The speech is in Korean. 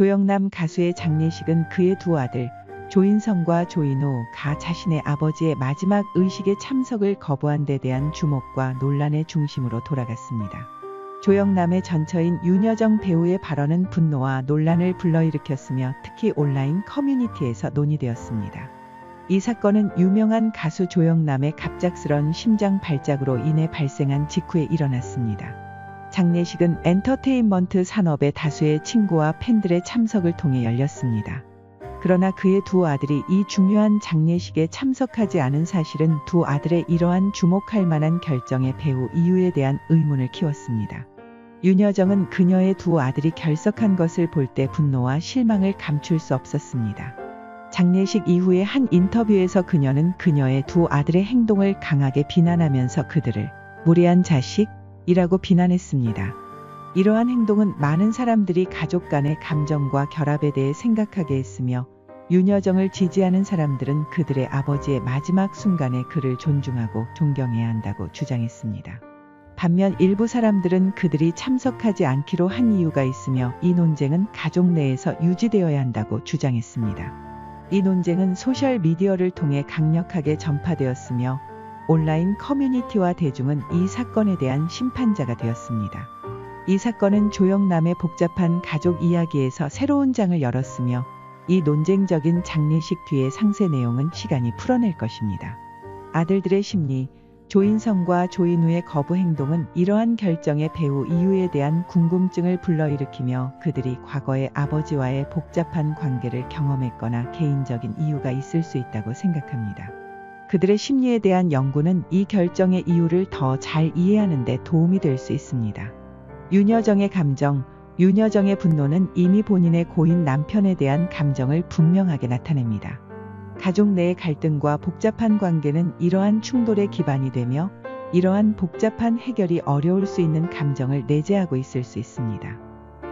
조영남 가수의 장례식은 그의 두 아들 조인성과 조인호가 자신의 아버지의 마지막 의식에 참석을 거부한 데 대한 주목과 논란의 중심으로 돌아갔습니다. 조영남의 전처인 윤여정 배우의 발언은 분노와 논란을 불러일으켰으며 특히 온라인 커뮤니티에서 논의되었습니다. 이 사건은 유명한 가수 조영남의 갑작스런 심장 발작으로 인해 발생한 직후에 일어났습니다. 장례식은 엔터테인먼트 산업의 다수의 친구와 팬들의 참석을 통해 열렸습니다. 그러나 그의 두 아들이 이 중요한 장례식에 참석하지 않은 사실은 두 아들의 이러한 주목할 만한 결정의 배우 이유에 대한 의문을 키웠습니다. 윤여정은 그녀의 두 아들이 결석한 것을 볼 때 분노와 실망을 감출 수 없었습니다. 장례식 이후의 한 인터뷰에서 그녀는 그녀의 두 아들의 행동을 강하게 비난하면서 그들을 무례한 자식 이라고 비난했습니다. 이러한 행동은 많은 사람들이 가족 간의 감정과 결합에 대해 생각하게 했으며 윤여정을 지지하는 사람들은 그들의 아버지의 마지막 순간에 그를 존중하고 존경해야 한다고 주장했습니다. 반면 일부 사람들은 그들이 참석하지 않기로 한 이유가 있으며 이 논쟁은 가족 내에서 유지되어야 한다고 주장했습니다. 이 논쟁은 소셜미디어를 통해 강력하게 전파되었으며 온라인 커뮤니티와 대중은 이 사건에 대한 심판자가 되었습니다. 이 사건은 조영남의 복잡한 가족 이야기에서 새로운 장을 열었으며 이 논쟁적인 장례식 뒤의 상세 내용은 시간이 풀어낼 것입니다. 아들들의 심리, 조인성과 조인우의 거부 행동은 이러한 결정의 배우 이유에 대한 궁금증을 불러일으키며 그들이 과거의 아버지와의 복잡한 관계를 경험했거나 개인적인 이유가 있을 수 있다고 생각합니다. 그들의 심리에 대한 연구는 이 결정의 이유를 더 잘 이해하는 데 도움이 될 수 있습니다. 윤여정의 감정, 윤여정의 분노는 이미 본인의 고인 남편에 대한 감정을 분명하게 나타냅니다. 가족 내의 갈등과 복잡한 관계는 이러한 충돌의 기반이 되며 이러한 복잡한 해결이 어려울 수 있는 감정을 내재하고 있을 수 있습니다.